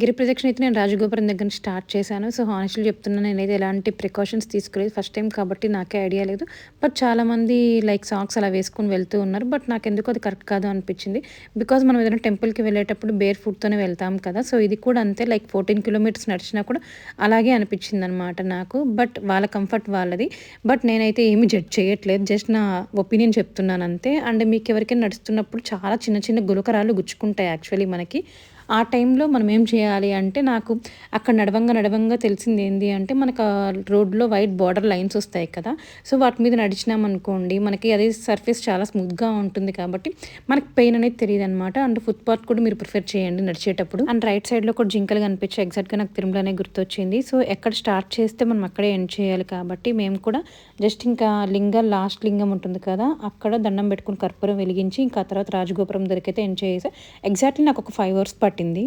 గిరి ప్రదక్షిణ అయితే నేను రాజగోపురం దగ్గర నుంచి స్టార్ట్ చేశాను. సో హానెస్ట్లీ చెప్తున్నాను నేనైతే ఎలాంటి ప్రికాషన్స్ తీసుకోలేదు. ఫస్ట్ టైం కాబట్టి నాకే ఐడియా లేదు. బట్ చాలామంది లైక్ సాక్స్ అలా వేసుకుని వెళ్తూ ఉన్నారు. బట్ నాకు ఎందుకు అది కరెక్ట్ కాదు అనిపించింది. బికాజ్ మనం ఏదైనా టెంపుల్కి వెళ్ళేటప్పుడు బేర్ ఫుడ్తోనే వెళ్తాం కదా. సో ఇది కూడా అంతే. లైక్ ఫోర్టీన్ కిలోమీటర్స్ నడిచినా కూడా అలాగే అనిపించింది అనమాట నాకు. బట్ వాళ్ళ కంఫర్ట్ వాళ్ళది. బట్ నేనైతే ఏమి జడ్జ్ చేయట్లేదు. జస్ట్ నా ఒపీనియన్ చెప్తున్నాను అంతే. అండ్ మీకు ఎవరికైనా నడుస్తున్నప్పుడు చాలా చిన్న చిన్న గులకరాలు గుచ్చుకుంటాయి యాక్చువల్లీ మనకి. ఆ టైంలో మనం ఏం చేయాలి అంటే నాకు అక్కడ నడవంగా నడవంగా తెలిసింది ఏంటి అంటే మనకు రోడ్లో వైట్ బార్డర్ లైన్స్ వస్తాయి కదా. సో వాటి మీద నడిచినాం అనుకోండి మనకి అది సర్ఫేస్ చాలా స్మూత్గా ఉంటుంది కాబట్టి మనకి పెయిన్ అనేది తెలియదు అనమాట అండ్ ఫుట్పాత్ కూడా మీరు ప్రిఫర్ చేయండి నడిచేటప్పుడు. అండ్ రైట్ సైడ్లో కూడా జింకలు కనిపించే ఎగ్జాక్ట్గా నాకు తిరుమలనే గుర్తొచ్చింది. సో ఎక్కడ స్టార్ట్ చేస్తే మనం అక్కడే ఎండ్ చేయాలి కాబట్టి మేము కూడా జస్ట్ ఇంకా లింగం లాస్ట్ లింగం ఉంటుంది కదా అక్కడ దండం పెట్టుకుని కర్పూరం వెలిగించి ఇంకా తర్వాత రాజగోపురం దొరికితే ఎండ్ చేసే ఎగ్జాక్ట్లీ నాకు ఒక ఫైవ్ అవర్స్ పట్టింది.